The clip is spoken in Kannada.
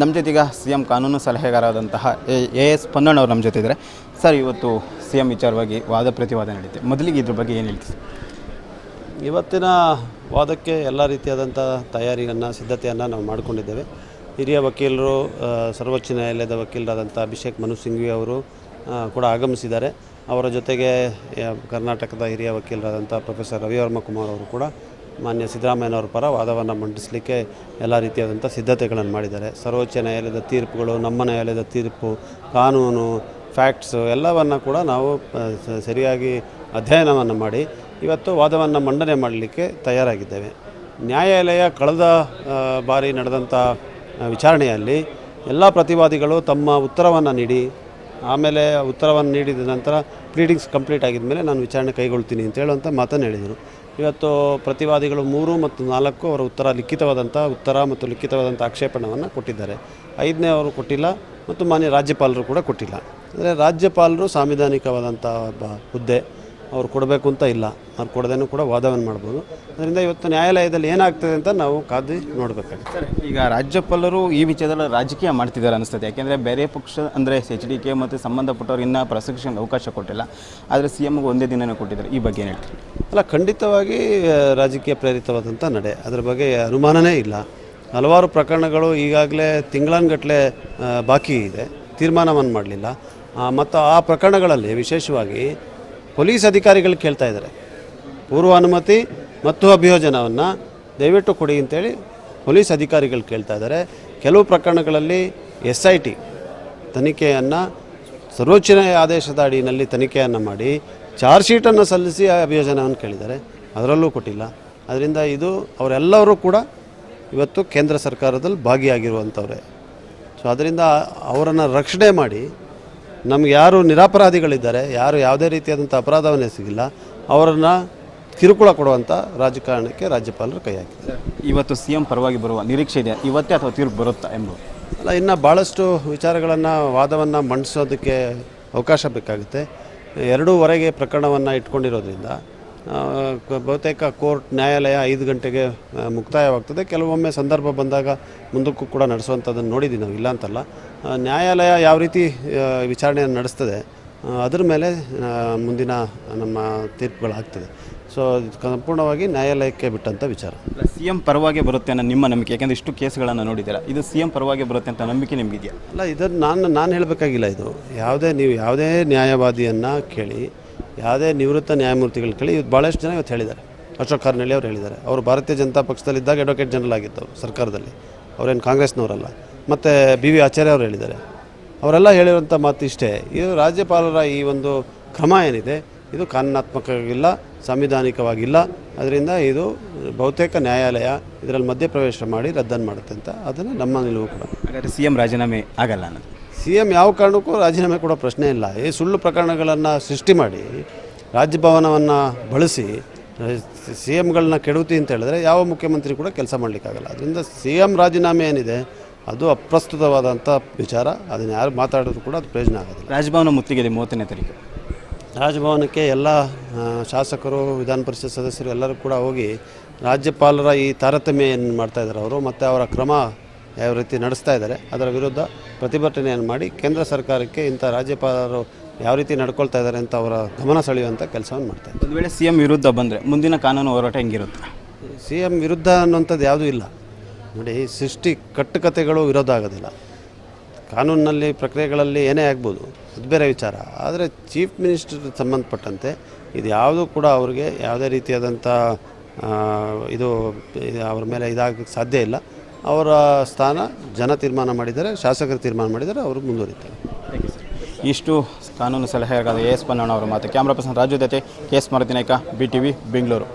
ನಮ್ಮ ಜೊತೆಗೆ ಸಿ ಎಂ ಕಾನೂನು ಸಲಹೆಗಾರರಾದಂತಹ ಎ ಎ ಎಸ್ ಪೊನ್ನಣ್ಣವ್ರು ನಮ್ಮ ಜೊತೆ ಇದ್ದಾರೆ ಸರ್, ಇವತ್ತು ಸಿ ಎಂ ವಿಚಾರವಾಗಿ ವಾದ ಪ್ರತಿವಾದ ನಡೆಯುತ್ತೆ ಮೊದಲಿಗೆ ಇದ್ರ ಬಗ್ಗೆ ಏನು ಹೇಳ್ತೀವಿ ಇವತ್ತಿನ ವಾದಕ್ಕೆ ಎಲ್ಲ ರೀತಿಯಾದಂಥ ತಯಾರಿಯನ್ನು, ಸಿದ್ಧತೆಯನ್ನು ನಾವು ಮಾಡಿಕೊಂಡಿದ್ದೇವೆ. ಹಿರಿಯ ವಕೀಲರು ಸರ್ವೋಚ್ಚ ನ್ಯಾಯಾಲಯದ ವಕೀಲರಾದಂಥ ಅಭಿಷೇಕ್ ಮನು ಸಿಂಘ್ವಿ ಅವರು ಕೂಡ ಆಗಮಿಸಿದ್ದಾರೆ. ಅವರ ಜೊತೆಗೆ ಕರ್ನಾಟಕದ ಹಿರಿಯ ವಕೀಲರಾದಂಥ ಪ್ರೊಫೆಸರ್ ರವಿವರ್ಮ ಕುಮಾರ್ ಅವರು ಕೂಡ ಮಾನ್ಯ ಸಿದ್ದರಾಮಯ್ಯನವರ ಪರ ವಾದವನ್ನು ಮಂಡಿಸಲಿಕ್ಕೆ ಎಲ್ಲ ರೀತಿಯಾದಂಥ ಸಿದ್ಧತೆಗಳನ್ನು ಮಾಡಿದ್ದಾರೆ. ಸರ್ವೋಚ್ಚ ನ್ಯಾಯಾಲಯದ ತೀರ್ಪುಗಳು, ನಮ್ಮ ನ್ಯಾಯಾಲಯದ ತೀರ್ಪು, ಕಾನೂನು ಫ್ಯಾಕ್ಟ್ಸು ಎಲ್ಲವನ್ನು ಕೂಡ ನಾವು ಸರಿಯಾಗಿ ಅಧ್ಯಯನವನ್ನು ಮಾಡಿ ಇವತ್ತು ವಾದವನ್ನು ಮಂಡನೆ ಮಾಡಲಿಕ್ಕೆ ತಯಾರಾಗಿದ್ದೇವೆ. ನ್ಯಾಯಾಲಯ ಕಳೆದ ಬಾರಿ ನಡೆದಂಥ ವಿಚಾರಣೆಯಲ್ಲಿ ಎಲ್ಲ ಪ್ರತಿವಾದಿಗಳು ತಮ್ಮ ಉತ್ತರವನ್ನು ನೀಡಿ, ಆಮೇಲೆ ಉತ್ತರವನ್ನು ನೀಡಿದ ನಂತರ ಪ್ಲೀಡಿಂಗ್ಸ್ ಕಂಪ್ಲೀಟ್ ಆಗಿದ ಮೇಲೆ ನಾನು ವಿಚಾರಣೆ ಕೈಗೊಳ್ತೀನಿ ಅಂತ ಹೇಳುವಂಥ ಮಾತನ್ನು ಹೇಳಿದರು. ಇವತ್ತು ಪ್ರತಿವಾದಿಗಳು ಮೂರು ಮತ್ತು ನಾಲ್ಕು ಅವರ ಉತ್ತರ ಲಿಖಿತವಾದಂಥ ಉತ್ತರ ಮತ್ತು ಲಿಖಿತವಾದಂಥ ಆಕ್ಷೇಪಣವನ್ನು ಕೊಟ್ಟಿದ್ದಾರೆ. ಐದನೇ ಅವರು ಕೊಟ್ಟಿಲ್ಲ ಮತ್ತು ಮಾನ್ಯ ರಾಜ್ಯಪಾಲರು ಕೂಡ ಕೊಟ್ಟಿಲ್ಲ. ಅಂದರೆ ರಾಜ್ಯಪಾಲರು ಸಾಂವಿಧಾನಿಕವಾದಂಥ ಒಬ್ಬ ಹುದ್ದೆ ಅವ್ರು ಕೊಡಬೇಕು ಅಂತ ಇಲ್ಲ. ಅವ್ರು ಕೊಡದೇನೂ ಕೂಡ ವಾದವನ್ನು ಮಾಡ್ಬೋದು. ಅದರಿಂದ ಇವತ್ತು ನ್ಯಾಯಾಲಯದಲ್ಲಿ ಏನಾಗ್ತದೆ ಅಂತ ನಾವು ಕಾದು ನೋಡಬೇಕಾಗುತ್ತೆ. ಈಗ ರಾಜ್ಯಪಾಲರು ಈ ವಿಚಾರದಲ್ಲಿ ರಾಜಕೀಯ ಮಾಡ್ತಿದ್ದಾರೆ ಅನಿಸ್ತದೆ. ಯಾಕೆಂದರೆ ಬೇರೆ ಪಕ್ಷ ಅಂದರೆ ಎಚ್ ಡಿ ಕೆ ಮತ್ತು ಸಂಬಂಧಪಟ್ಟವ್ರು ಇನ್ನೂ ಅವಕಾಶ ಕೊಟ್ಟಿಲ್ಲ. ಆದರೆ ಸಿ ಎಮ್ಗೆ ಒಂದೇ ದಿನನೇ ಕೊಟ್ಟಿದ್ದಾರೆ. ಈ ಬಗ್ಗೆ ಏನು ಹೇಳ್ತೀರಿ? ಅಲ್ಲ, ಖಂಡಿತವಾಗಿ ರಾಜಕೀಯ ಪ್ರೇರಿತವಾದಂಥ ನಡೆ. ಅದರ ಬಗ್ಗೆ ಅನುಮಾನನೇ ಇಲ್ಲ. ಹಲವಾರು ಪ್ರಕರಣಗಳು ಈಗಾಗಲೇ ತಿಂಗಳನ್ಗಟ್ಟಲೆ ಬಾಕಿ ಇದೆ. ತೀರ್ಮಾನವನ್ನು ಮಾಡಲಿಲ್ಲ. ಮತ್ತು ಆ ಪ್ರಕರಣಗಳಲ್ಲಿ ವಿಶೇಷವಾಗಿ ಪೊಲೀಸ್ ಅಧಿಕಾರಿಗಳು ಕೇಳ್ತಾ ಇದ್ದಾರೆ ಪೂರ್ವ ಅನುಮತಿ ಮತ್ತು ಅಭಿಯೋಜನವನ್ನು ದಯವಿಟ್ಟು ಕೊಡಿ ಅಂತೇಳಿ ಪೊಲೀಸ್ ಅಧಿಕಾರಿಗಳು ಕೇಳ್ತಾ ಇದ್ದಾರೆ ಕೆಲವು ಪ್ರಕರಣಗಳಲ್ಲಿ ಎಸ್ ಐ ಟಿ ತನಿಖೆಯನ್ನು, ಸರ್ವೋಚ್ಚ ಆದೇಶದ ಅಡಿಯಲ್ಲಿ ತನಿಖೆಯನ್ನು ಮಾಡಿ ಚಾರ್ಜ್ ಶೀಟನ್ನು ಸಲ್ಲಿಸಿ ಆ ಅಭಿಯೋಜನವನ್ನು ಕೇಳಿದ್ದಾರೆ. ಅದರಲ್ಲೂ ಕೊಟ್ಟಿಲ್ಲ. ಅದರಿಂದ ಇದು ಅವರೆಲ್ಲರೂ ಕೂಡ ಇವತ್ತು ಕೇಂದ್ರ ಸರ್ಕಾರದಲ್ಲಿ ಭಾಗಿಯಾಗಿರುವಂಥವ್ರೆ. ಸೊ ಅದರಿಂದ ಅವರನ್ನು ರಕ್ಷಣೆ ಮಾಡಿ ನಮ್ಗೆ ಯಾರು ನಿರಪರಾಧಿಗಳಿದ್ದಾರೆ ಯಾರು ಯಾವುದೇ ರೀತಿಯಾದಂಥ ಅಪರಾಧವನ್ನೇ ಸಿಗಿಲ್ಲ ಅವರನ್ನು ಕಿರುಕುಳ ಕೊಡುವಂಥ ರಾಜಕಾರಣಕ್ಕೆ ರಾಜ್ಯಪಾಲರು ಕೈ ಹಾಕಿದ್ದಾರೆ. ಇವತ್ತು ಸಿ ಎಂ ಪರವಾಗಿ ಬರುವ ನಿರೀಕ್ಷೆ ಇದೆ. ಇವತ್ತೇ ಅಥವಾ ತೀರ್ಪು ಬರುತ್ತಾ ಎಂಬುದು? ಅಲ್ಲ ಇನ್ನು ಭಾಳಷ್ಟು ವಿಚಾರಗಳನ್ನು ವಾದವನ್ನು ಮಂಡಿಸೋದಕ್ಕೆ ಅವಕಾಶ ಬೇಕಾಗುತ್ತೆ. ಎರಡೂವರೆಗೆ ಪ್ರಕರಣವನ್ನು ಇಟ್ಕೊಂಡಿರೋದ್ರಿಂದ ಬಹುತೇಕ ಕೋರ್ಟ್, ನ್ಯಾಯಾಲಯ ಐದು ಗಂಟೆಗೆ ಮುಕ್ತಾಯವಾಗ್ತದೆ. ಕೆಲವೊಮ್ಮೆ ಸಂದರ್ಭ ಬಂದಾಗ ಮುಂದಕ್ಕೂ ಕೂಡ ನಡೆಸುವಂಥದ್ದನ್ನು ನೋಡಿದ್ದೀವಿ ನಾವು. ಇಲ್ಲ ಅಂತಲ್ಲ ನ್ಯಾಯಾಲಯ ಯಾವ ರೀತಿ ವಿಚಾರಣೆಯನ್ನು ನಡೆಸ್ತದೆ ಅದರ ಮೇಲೆ ಮುಂದಿನ ನಮ್ಮ ತೀರ್ಪುಗಳಾಗ್ತದೆ. ಸೊ ಇದು ಸಂಪೂರ್ಣವಾಗಿ ನ್ಯಾಯಾಲಯಕ್ಕೆ ಬಿಟ್ಟಂಥ ವಿಚಾರ. ಸಿ ಎಂ ಪರವಾಗಿ ಬರುತ್ತೆ ಅನ್ನೋ ನಿಮ್ಮ ನಂಬಿಕೆ ಯಾಕೆಂದರೆ ಇಷ್ಟು ಕೇಸ್ಗಳನ್ನು ನೋಡಿದ್ದೀರಾ? ಇದು ಸಿ ಎಂ ಪರವಾಗಿ ಬರುತ್ತೆ ಅಂತ ನಂಬಿಕೆ ನಿಮಗಿದೆಯಾ? ಅಲ್ಲ ಇದನ್ನು ನಾನು ನಾನು ಹೇಳಬೇಕಾಗಿಲ್ಲ ಇದು. ಯಾವುದೇ ನೀವು ಯಾವುದೇ ನ್ಯಾಯವಾದಿಯನ್ನು ಕೇಳಿ ಯಾವುದೇ ನಿವೃತ್ತ ನ್ಯಾಯಮೂರ್ತಿಗಳು ಕೇಳಿ ಇದು ಭಾಳಷ್ಟು ಜನ ಇವತ್ತು ಹೇಳಿದ್ದಾರೆ. ಅಶೋಕ್ ಕಾರ್ನಳ್ಳಿ ಅವರು ಹೇಳಿದ್ದಾರೆ. ಅವರು ಭಾರತೀಯ ಜನತಾ ಪಕ್ಷದಲ್ಲಿದ್ದಾಗ ಅಡ್ವೊಕೇಟ್ ಜನರಲ್ ಆಗಿದ್ದವರು ಸರ್ಕಾರದಲ್ಲಿ. ಅವರೇನು ಕಾಂಗ್ರೆಸ್ನವರಲ್ಲ. ಮತ್ತು ಬಿ ವಿ ಆಚಾರ್ಯ ಅವರು ಹೇಳಿದ್ದಾರೆ. ಅವರೆಲ್ಲ ಹೇಳಿರುವಂಥ ಮಾತು ಇಷ್ಟೇ ಇದು ರಾಜ್ಯಪಾಲರ ಈ ಒಂದು ಕ್ರಮ ಏನಿದೆ ಇದು ಕಾನೂನಾತ್ಮಕವಾಗಿಲ್ಲ ಸಾಂವಿಧಾನಿಕವಾಗಿಲ್ಲ. ಅದರಿಂದ ಇದು ಬಹುತೇಕ ನ್ಯಾಯಾಲಯ ಇದರಲ್ಲಿ ಮಧ್ಯಪ್ರವೇಶ ಮಾಡಿ ರದ್ದನ್ನು ಮಾಡುತ್ತೆ ಅಂತ ಅದನ್ನು ನಮ್ಮ ನಿಲುವು ಕೂಡ. ಹಾಗಾದರೆ ಸಿ ಎಂ ರಾಜೀನಾಮೆ ಆಗಲ್ಲ ಅನ್ನೋದು. ಸಿ ಎಂ ಯಾವ ಕಾರಣಕ್ಕೂ ರಾಜೀನಾಮೆ ಕೊಡೋ ಪ್ರಶ್ನೆ ಇಲ್ಲ. ಈ ಸುಳ್ಳು ಪ್ರಕರಣಗಳನ್ನು ಸೃಷ್ಟಿ ಮಾಡಿ ರಾಜ್ಯಭವನವನ್ನು ಬಳಸಿ ಸಿ ಎಮ್ಗಳನ್ನ ಕೆಡುತ್ತಿ ಅಂತ ಹೇಳಿದ್ರೆ ಯಾವ ಮುಖ್ಯಮಂತ್ರಿ ಕೂಡ ಕೆಲಸ ಮಾಡಲಿಕ್ಕಾಗಲ್ಲ. ಅದರಿಂದ ಸಿ ಎಂ ರಾಜೀನಾಮೆ ಏನಿದೆ ಅದು ಅಪ್ರಸ್ತುತವಾದಂಥ ವಿಚಾರ. ಅದನ್ನು ಯಾರು ಮಾತಾಡೋದು ಕೂಡ ಅದು ಪ್ರಯೋಜನ ಆಗೋದಿಲ್ಲ. ರಾಜಭವನ ಮುತ್ತಿಗೆ ಮೂವತ್ತನೇ ತಾರೀಕು. ರಾಜಭವನಕ್ಕೆ ಎಲ್ಲ ಶಾಸಕರು ವಿಧಾನ ಪರಿಷತ್ ಸದಸ್ಯರು ಎಲ್ಲರೂ ಕೂಡ ಹೋಗಿ ರಾಜ್ಯಪಾಲರ ಈ ತಾರತಮ್ಯ ಏನು ಮಾಡ್ತಾ ಇದ್ದಾರೆ ಅವರು ಮತ್ತು ಅವರ ಕ್ರಮ ಯಾವ ರೀತಿ ನಡೆಸ್ತಾ ಇದ್ದಾರೆ ಅದರ ವಿರುದ್ಧ ಪ್ರತಿಭಟನೆಯನ್ನು ಮಾಡಿ ಕೇಂದ್ರ ಸರ್ಕಾರಕ್ಕೆ ಇಂಥ ರಾಜ್ಯಪಾಲರು ಯಾವ ರೀತಿ ನಡ್ಕೊಳ್ತಾ ಇದ್ದಾರೆ ಅಂತ ಅವರ ಗಮನ ಸೆಳೆಯುವಂಥ ಕೆಲಸವನ್ನು ಮಾಡ್ತಾ ಇದ್ದಾರೆ. ಒಂದು ವೇಳೆ ಸಿ ಎಂ ವಿರುದ್ಧ ಬಂದರೆ ಮುಂದಿನ ಕಾನೂನು ಹೋರಾಟ ಹೆಂಗಿರುತ್ತೆ? ಸಿ ಎಂ ವಿರುದ್ಧ ಅನ್ನುವಂಥದ್ದು ಯಾವುದೂ ಇಲ್ಲ. ನೋಡಿ ಸೃಷ್ಟಿ ಕಟ್ಟುಕತೆಗಳು ವಿರೋಧ ಆಗೋದಿಲ್ಲ. ಕಾನೂನಿನಲ್ಲಿ ಪ್ರಕ್ರಿಯೆಗಳಲ್ಲಿ ಏನೇ ಆಗ್ಬೋದು, ಅದು ಬೇರೆ ವಿಚಾರ. ಆದರೆ ಚೀಫ್ ಮಿನಿಸ್ಟರ್ ಸಂಬಂಧಪಟ್ಟಂತೆ ಇದು ಯಾವುದೂ ಕೂಡ ಅವ್ರಿಗೆ ಯಾವುದೇ ರೀತಿಯಾದಂಥ ಇದು ಅವ್ರ ಮೇಲೆ ಇದಾಗಕ್ಕೆ ಸಾಧ್ಯ ಇಲ್ಲ. ಅವರ ಸ್ಥಾನ ಜನ ತೀರ್ಮಾನ ಮಾಡಿದರೆ ಶಾಸಕರು ತೀರ್ಮಾನ ಮಾಡಿದರೆ ಅವರು ಮುಂದುವರಿತಾರೆ. ಇಷ್ಟು ಕಾನೂನು ಸಲಹೆಗಾರ ಎ ಎಸ್ ಪನ್ನಣ್ಣ ಅವರ ಮಾತು. ಕ್ಯಾಮ್ರಾ ಪರ್ಸನ್ ರಾಜು ಜೊತೆ K S Maradinayak B T V Bengaluru